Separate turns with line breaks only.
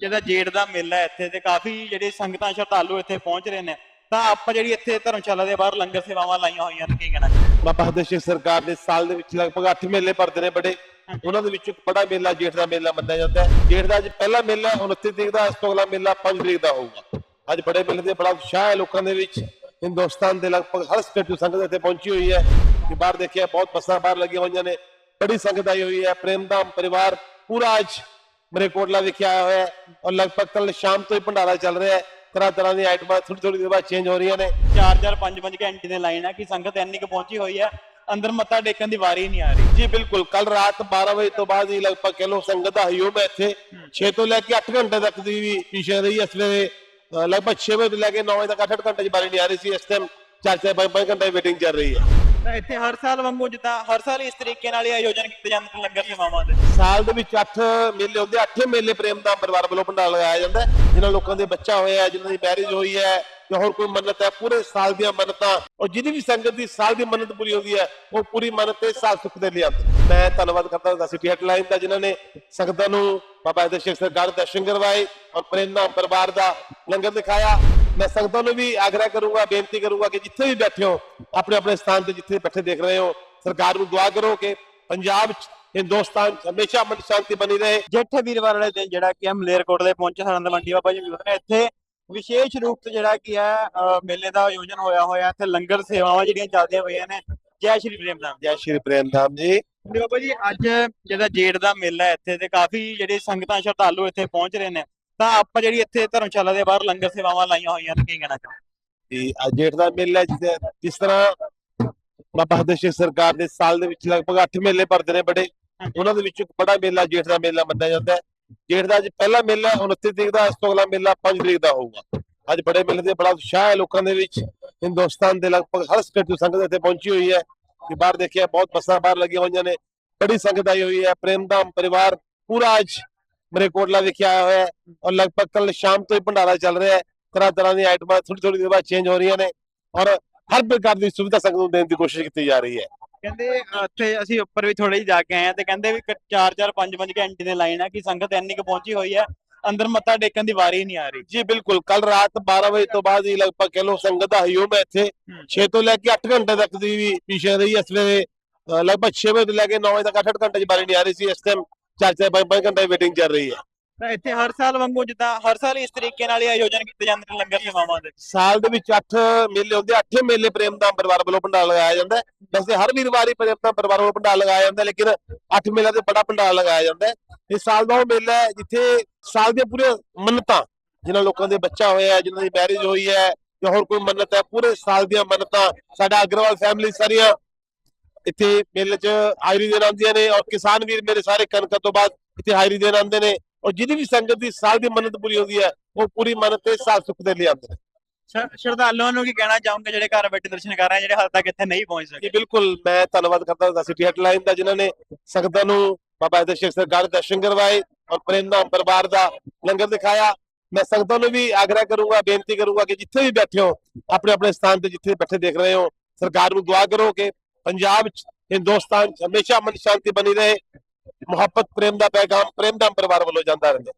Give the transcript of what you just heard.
ਜਿਹਦਾ ਜੇੜ ਦਾ ਮੇਲਾ ਇੱਥੇ ਤੇ ਕਾਫੀ ਜਿਹੜੇ ਸੰਗਤਾਂ ਸ਼ਰਧਾਲੂ ਇੱਥੇ ਪਹੁੰਚ ਰਹੇ ਨੇ। ਤਾਂ ਆਪਾਂ ਜਿਹੜੀ ਇੱਥੇ ਧਰਮਸ਼ਾਲਾ ਦੇ ਬਾਹਰ ਲੰਗਰ ਸੇਵਾਵਾਂ ਲਾਈਆਂ ਹੋਈਆਂ ਨੇ ਕੀ ਕਹਿਣਾ?
ਬਾਬਾ ਹਰਦੇਵ ਸਿੰਘ ਸਰਕਾਰ ਦੇ ਸਾਲ ਦੇ ਵਿੱਚ ਲਗਭਗ 8 ਮੇਲੇ ਭਰਦੇ ਨੇ ਬੜੇ। ਉਹਨਾਂ ਦੇ ਵਿੱਚ ਇੱਕ ਬੜਾ ਮੇਲਾ ਜੇਠ ਦਾ ਮੇਲਾ ਮੰਨਿਆ ਜਾਂਦਾ ਹੈ। ਜੇਠ ਦਾ ਅੱਜ ਪਹਿਲਾ ਮੇਲਾ ਹੈ, 29 ਤਰੀਕ ਦਾ ਇਸ ਤੋਂ ਅਗਲਾ ਮੇਲਾ 5 ਤਰੀਕ ਦਾ ਹੋਊਗਾ। ਅੱਜ ਬੜੇ ਮੇਲੇ ਦੇ ਬੜਾ ਉਤਸ਼ਾਹ ਹੈ ਲੋਕਾਂ ਦੇ ਵਿੱਚ। ਹਿੰਦੁਸਤਾਨ ਦੇ ਲਗਭਗ ਹਰ ਸਟੇਟ ਤੋਂ ਸੰਗਤ ਇੱਥੇ ਪਹੁੰਚੀ ਹੋਈ ਹੈ। ਕਿ ਬਾਹਰ ਦੇਖਿਆ ਬਹੁਤ ਬੱਸਾਂ ਬਾਹਰ ਲੱਗੀਆਂ ਹੋਈਆਂ ਨੇ। ਬੜੀ ਸੰਗਤ ਆਈ ਹੋਈ ਹੈ ਪ੍ਰੇਮਦਾਮ ਪਰਿਵਾਰ ਪੂਰਾ ਅੱਜ ਮੇਰੇ ਕੋਟਲਾ ਵਿਖੇ ਆਇਆ ਹੋਇਆ ਹੈ ਔਰ ਲਗਭਗ ਕੱਲ ਸ਼ਾਮ ਤੋਂ ਹੀ ਭੰਡਾਰਾ ਚੱਲ ਰਿਹਾ ਹੈ। ਤਰ੍ਹਾਂ ਤਰ੍ਹਾਂ ਦੀਆਂ ਆਈਟਮਾਂ ਥੋੜੀ ਥੋੜੀ ਦੇਰ ਬਾਅਦ ਚੇਂਜ ਹੋ ਰਹੀਆਂ ਨੇ।
4-4 5-5 ਘੰਟੇ ਦੀ ਲਾਈਨ ਹੈ ਕਿ ਸੰਗਤ ਇੰਨੀ ਕੁ ਪਹੁੰਚੀ ਹੋਈ ਹੈ ਅੰਦਰ ਮੱਥਾ ਟੇਕਣ ਦੀ ਵਾਰੀ ਨਹੀਂ ਆ ਰਹੀ।
ਜੀ ਬਿਲਕੁਲ ਕੱਲ ਰਾਤ 12 ਵਜੇ ਤੋਂ ਬਾਅਦ ਹੀ ਲਗਭਗ ਕਹ ਲੋ ਸੰਗਤ ਦਾ ਹਯੂਮ ਹੈ ਇੱਥੇ। 6 ਤੋਂ ਲੈ ਕੇ 8 ਘੰਟੇ ਤੱਕ ਦੀ ਵੀ ਪਿਛੇ ਰਹੀ ਸਵੇਰੇ ਅ, ਲਗਭਗ 6 ਵਜੇ ਤੋਂ ਲੈ ਕੇ 9 ਵਜੇ ਤੱਕ 8 ਘੰਟੇ ਦੀ ਬਾਰੀ ਨਹੀਂ ਆ ਰਹੀ ਸੀ। ਇਸ ਟਾਈਮ 4-4 5-5 ਘੰਟੇ ਵੇਟਿੰਗ ਚੱਲ ਰਹੀ ਹੈ।
ਤਾਂ ਇੱਥੇ ਹਰ ਸਾਲ ਵਾਂਗੂ ਜਿੱਦਾਂ ਹਰ ਸਾਲ ਇਸ ਤਰੀਕੇ ਨਾਲ ਹੀ ਆਯੋਜਨ ਕੀਤੇ ਜਾਂਦੇ ਨੇ ਲੰਗਰ ਸੇਵਾਵਾਂ ਦੇ।
ਸਾਲ ਦੇ ਵਿੱਚ 8 ਮੇਲੇ ਹੁੰਦੇ 8 ਮੇਲੇ ਪ੍ਰੇਮ ਦਾ ਪਰਿਵਾਰ ਵੱਲੋਂ ਭੰਡਾਰਾ ਲਗਾਇਆ ਜਾਂਦਾ ਜਿਨ੍ਹਾਂ ਲੋਕਾਂ ਦੇ ਬੱਚਾ ਹੋਇਆ, ਜਿਨ੍ਹਾਂ ਦੀ ਮੈਰਿਜ ਹੋਈ ਹੈ ਜਾਂ ਹੋਰ ਕੋਈ ਮੰਨਤ ਹੈ, ਪੂਰੇ ਸਾਲ ਦੀਆਂ ਮੰਨਤਾਂ, ਔਰ ਜਿਹਦੀ ਵੀ ਸੰਗਤ ਦੀ ਸਾਲ ਦੀ ਮੰਨਤ ਪੂਰੀ ਹੁੰਦੀ ਹੈ, ਉਹ ਪੂਰੀ ਮੰਨਤ ਤੇ ਸਾਲ ਸੁੱਖ ਦੇ ਲਈ ਆਉਂਦੀ ਮੈਂ ਧੰਨਵਾਦ ਕਰਦਾ ਹਾਂ ਸਿਟੀ ਹੈਡਲਾਈਨ ਦਾ, ਜਿਨ੍ਹਾਂ ਨੇ ਸੰਗਤਾਂ ਨੂੰ ਬਾਬਾ ਦੇ ਸ਼ੇਖ ਸਰਕਾਰ ਦਰਸ਼ਨ ਕਰਵਾਏ ਔਰ ਪ੍ਰੇਮ ਦਾ ਪਰਿਵਾਰ ਦਾ ਲੰਗਰ ਦਿਖਾਇਆ। ਮੈਂ ਸੰਗਤਾਂ ਨੂੰ ਵੀ ਆਗਰਾ ਕਰੂੰਗਾ ਬੇਨਤੀ ਕਰੂੰਗਾ ਕਿ ਜਿੱਥੇ ਵੀ ਬੈਠੇ ਹੋ ਆਪਣੇ ਆਪਣੇ ਸਥਾਨ ਤੇ ਜਿੱਥੇ ਬੈਠੇ ਦੇਖ ਰਹੇ ਹੋ ਸਰਕਾਰ ਨੂੰ ਦੁਆ ਕਰੋ ਕਿ ਪੰਜਾਬ 'ਚ ਹਿੰਦੁਸਤਾਨ ਹਮੇਸ਼ਾ ਅਮਨ ਸ਼ਾਂਤੀ ਬਣੀ ਰਹੇ।
ਜੇਠੇ ਵੀਰਵਾਰ ਵਾਲੇ ਦਿਨ ਜਿਹੜਾ ਕਿ ਮਲੇਰਕੋਟਲੇ ਪਹੁੰਚੇ ਸਰੰਦ ਮੰਡੀ ਬਾਬਾ ਜੀ ਮੌਜੂਦ ਨੇ ਇੱਥੇ ਵਿਸ਼ੇਸ਼ ਰੂਪ ਤੇ ਜਿਹੜਾ ਕੀ ਹੈ ਮੇਲੇ ਦਾ ਆਯੋਜਨ ਹੋਇਆ ਹੋਇਆ ਇੱਥੇ ਲੰਗਰ ਸੇਵਾਵਾਂ ਜਿਹੜੀਆਂ ਚੱਲਦੀਆਂ ਪਈਆਂ ਨੇ। ਜੈ ਸ਼੍ਰੀ ਪ੍ਰੇਮਦਾਮ
ਜੈ। ਸ਼੍ਰੀ ਪ੍ਰੇਮ ਧਾਮ ਜੀ।
ਬਾਬਾ ਜੀ ਅੱਜ ਜਿਹੜਾ ਜੇੜ ਦਾ ਮੇਲਾ ਇੱਥੇ ਤੇ ਕਾਫੀ ਜਿਹੜੇ ਸੰਗਤਾਂ ਸ਼ਰਧਾਲੂ ਇੱਥੇ ਪਹੁੰਚ ਰਹੇ ਨੇ। ਤਾਂ ਆਪਾਂ ਜਿਹੜੀ ਇੱਥੇ ਧਰਮਸ਼ਾਲਾ ਦੇ ਬਾਹਰ ਲੰਗਰ ਸੇਵਾਵਾਂ ਲਾਈਆਂ ਹੋਈਆਂ ਨੇ ਕੀ ਕਹਿਣਾ ਚਾਹੁੰਦੇ
ਕਿ ਅੱਜ ਜੇਠ ਦਾ ਮੇਲਾ ਜਿਸ ਜਿਸ ਤਰ੍ਹਾਂ ਬਾਬਾ ਸਿੰਘ ਸਰਕਾਰ ਦੇ ਸਾਲ ਦੇ ਵਿੱਚ ਲਗਭਗ 8 ਮੇਲੇ ਭਰਦੇ ਨੇ ਬੜੇ ਉਹਨਾਂ ਦੇ ਵਿੱਚ ਇੱਕ ਬੜਾ ਮੇਲਾ ਜੇਠ ਦਾ ਮੇਲਾ ਮੰਨਿਆ ਜਾਂਦਾ ਹੈ। ਜੇਠ ਦਾ ਅੱਜ ਪਹਿਲਾ ਮੇਲਾ ਹੈ, 29 ਤਰੀਕ ਦਾ ਇਸ ਤੋਂ ਅਗਲਾ ਮੇਲਾ 5 ਤਰੀਕ ਦਾ ਹੋਊਗਾ। ਅੱਜ ਬੜੇ ਮੇਲੇ ਦੇ ਬੜਾ ਉਤਸ਼ਾਹ ਹੈ ਲੋਕਾਂ ਦੇ ਵਿੱਚ। ਹਿੰਦੁਸਤਾਨ ਦੇ ਲਗਭਗ ਹਰ ਸਟੇਟ ਤੋਂ ਸੰਗਤ ਇੱਥੇ ਪਹੁੰਚੀ ਹੋਈ ਹੈ ਕਿ ਬਾਹਰ ਦੇਖਿਆ ਬਹੁਤ ਬੱਸਾਂ ਬਾਹਰ ਲੱਗੀਆਂ ਹੋਈਆਂ ਨੇ ਬੜੀ ਸੰਗਤ ਆਈ ਹੋਈ ਹੈ ਪ੍ਰੇਮਦਾਮ ਪਰਿਵਾਰ ਪੂਰਾ ਅੱਜ ਮੇਰੇ ਕੋਟਲਾ ਵਿਖੇ ਆਇਆ ਹੋਇਆ ਹੈ ਔਰ ਲਗਭਗ ਕੱਲ ਸ਼ਾਮ ਤੋਂ ਹੀ ਭੰਡਾਰਾ ਚੱਲ ਰਿਹਾ ਹੈ। ਤਰ੍ਹਾਂ ਤਰ੍ਹਾਂ ਦੀਆਂ ਆਈਟਮਾਂ ਥੋੜੀ ਥੋੜੀ ਦੇਰ ਬਾਅਦ ਚੇਂਜ ਹੋ ਰਹੀਆਂ ਨੇ ਔਰ ਹਰ ਪ੍ਰਕਾਰ ਦੀ ਸੁਵਿਧਾ ਸੰਗਤ ਨੂੰ ਦੇਣ ਦੀ ਕੋਸ਼ਿਸ਼ ਕੀਤੀ ਜਾ ਰਹੀ ਹੈ।
ਕਹਿੰਦੇ ਉੱਥੇ ਅਸੀਂ ਉੱਪਰ ਵੀ ਥੋੜੇ ਜਿਹੇ ਜਾ ਕੇ ਆਏ ਆ ਤੇ ਕਹਿੰਦੇ ਵੀ 4-4 5-5 ਘੰਟੇ ਦੀ ਲਾਈਨ ਹੈ ਕਿ ਸੰਗਤ ਇੰਨੀ ਕੁ ਪਹੁੰਚੀ ਹੋਈ ਹੈ ਅੰਦਰ ਮੱਥਾ ਟੇਕਣ ਦੀ ਵਾਰੀ ਨਹੀਂ ਆ ਰਹੀ।
ਜੀ ਬਿਲਕੁਲ। ਕੱਲ ਰਾਤ 12 ਵਜੇ ਤੋਂ ਬਾਅਦ ਹੀ ਲਗਭਗ ਕਹ ਲੋ ਸੰਗਤ ਦਾ ਹਯੂਮ ਹੈ ਇੱਥੇ। 6 ਤੋਂ ਲੈ ਕੇ 8 ਘੰਟੇ ਤੱਕ ਦੀ ਵੀ ਪਿਛੇ ਰਹੀ ਹੈ ਅ, ਲਗਭਗ 6 ਵਜੇ ਤੋਂ ਲੈ ਕੇ 9 ਵਜੇ ਤੱਕ 8 ਘੰਟੇ ਦੀ ਬਾਰੀ ਨਹੀਂ ਆ ਰਹੀ ਸੀ ਇਸ ਟਾਈਮ 4-4 5-5 ਘੰਟੇ ਵੇਟਿੰਗ ਚੱਲ ਰਹੀ ਹੈ।
ਤਾਂ ਇੱਥੇ ਹਰ ਸਾਲ ਵਾਂਗੂ ਜਿੱਦਾਂ ਹਰ ਸਾਲ ਇਸ ਤਰੀਕੇ ਨਾਲ ਹੀ ਆਯੋਜਨ ਕੀਤੇ ਜਾਂਦੇ ਨੇ ਲੰਗਰ ਸੇਵਾਵਾਂ ਦੇ।
ਸਾਲ ਦੇ ਵਿੱਚ 8 ਮੇਲੇ ਹੁੰਦੇ 8 ਮੇਲੇ ਪ੍ਰੇਮ ਦਾ ਪਰਿਵਾਰ ਵੱਲੋਂ ਭੰਡਾਰ ਲਗਾਇਆ ਜਾਂਦਾ ਵੈਸੇ ਹਰ ਵੀਰਵਾਰ ਹੀ ਪ੍ਰੇਮ ਦਾ ਪਰਿਵਾਰ ਵੱਲੋਂ ਭੰਡਾਰ ਲਗਾਇਆ ਜਾਂਦਾ ਲੇਕਿਨ 8 ਮੇਲਾ ਤੇ ਬੜਾ ਭੰਡਾਰ ਲਗਾਇਆ ਜਾਂਦਾ ਹੈ। ਇਸ ਸਾਲ ਦਾ ਉਹ ਮੇਲਾ ਹੈ ਜਿੱਥੇ ਸਾਲ ਦੀਆਂ ਪੂਰੀਆਂ ਮੰਨਤਾਂ ਜਿਨ੍ਹਾਂ ਲੋਕਾਂ ਦੇ ਬੱਚਾ ਹੋਇਆ ਹੈ ਜਿਨ੍ਹਾਂ ਦੀ ਮੈਰਿਜ ਹੋਈ ਹੈ ਜਾਂ ਹੋਰ ਕੋਈ ਮੰਨਤ ਹੈ ਪੂਰੇ ਸਾਲ ਦੀਆਂ ਮੰਨਤਾਂ ਸਾਡਾ ਅਗਰਵਾਲ ਫੈਮਿਲੀ ਸਾਰੀਆਂ ਇੱਥੇ ਮੇਲੇ 'ਚ ਹਾਜ਼ਰੀ ਦੇਣ ਆਉਂਦੀਆਂ ਨੇ ਔਰ ਕਿਸਾਨ ਵੀਰ ਮੇਰੇ ਸਾਰੇ ਕਣਕਾਂ ਤੋਂ ਬਾਅਦ ਇੱਥੇ ਹਾਜ਼ਰੀ ਦੇਣ ਆਉਂਦੇ ਨੇ ਔਰ ਜਿਹਦੀ ਵੀ ਸੰਗਤ ਦੀ ਸਾਲ ਦੀ ਮੰਨਤ ਪੂਰੀ ਹੁੰਦੀ ਹੈ ਉਹ ਪੂਰੀ ਮੰਨਤ ਤੇ ਸਾਲ ਸੁੱਖ ਦੇ ਲਈ ਆਉਂਦੇ ਨੇ।
ਸ਼ਰਧਾਲੂਆਂ ਨੂੰ ਕੀ ਕਹਿਣਾ ਚਾਹੋਗੇ ਜਿਹੜੇ ਘਰ ਬੈਠੇ ਦਰਸ਼ਨ ਕਰ ਰਹੇ ਆ ਜਿਹੜੇ ਹਾਲ ਤੱਕ ਇੱਥੇ ਨਹੀਂ ਪਹੁੰਚ
ਜੀ
ਸਕੇ
ਬਿਲਕੁਲ ਮੈਂ ਧੰਨਵਾਦ ਕਰਦਾ ਹਾਂ ਸਿਟੀ ਹੈਡਲਾਈਨ ਦਾ ਜਿਨ੍ਹਾਂ ਨੇ ਸੰਗਤਾਂ ਨੂੰ ਬਾਬਾ ਦੇ ਸ਼ੇਖ ਸਰਕਾਰ ਦੇ ਦਰਸ਼ਨ ਕਰਵਾਏ ਔਰ ਪ੍ਰੇਮ ਦਾ ਪਰਿਵਾਰ ਦਾ ਲੰਗਰ ਦਿਖਾਇਆ। ਮੈਂ ਸੰਗਤਾਂ ਨੂੰ ਵੀ ਆਗਰਾ ਕਰੂੰਗਾ ਬੇਨਤੀ ਕਰੂੰਗਾ ਕਿ ਜਿੱਥੇ ਵੀ ਬੈਠੇ ਹੋ ਆਪਣੇ ਆਪਣੇ ਸਥਾਨ ਤੇ ਜਿੱਥੇ ਬੈਠੇ ਦੇਖ ਰਹੇ ਹੋ ਸਰਕਾਰ ਨੂੰ ਦੁਆ ਕਰੋ ਕਿ ਪੰਜਾਬ 'ਚ, ਹਿੰਦੁਸਤਾਨ 'ਚ ਹਮੇਸ਼ਾ ਅਮਨ ਸ਼ਾਂਤੀ ਬਣੀ ਰਹੇ, ਮੁਹੱਬਤ, ਪ੍ਰੇਮ ਦਾ ਪੈਗਾਮ ਪ੍ਰੇਮ ਦਾ ਪਰਿਵਾਰ ਵੱਲੋਂ ਜਾਂਦਾ ਰਹਿੰਦਾ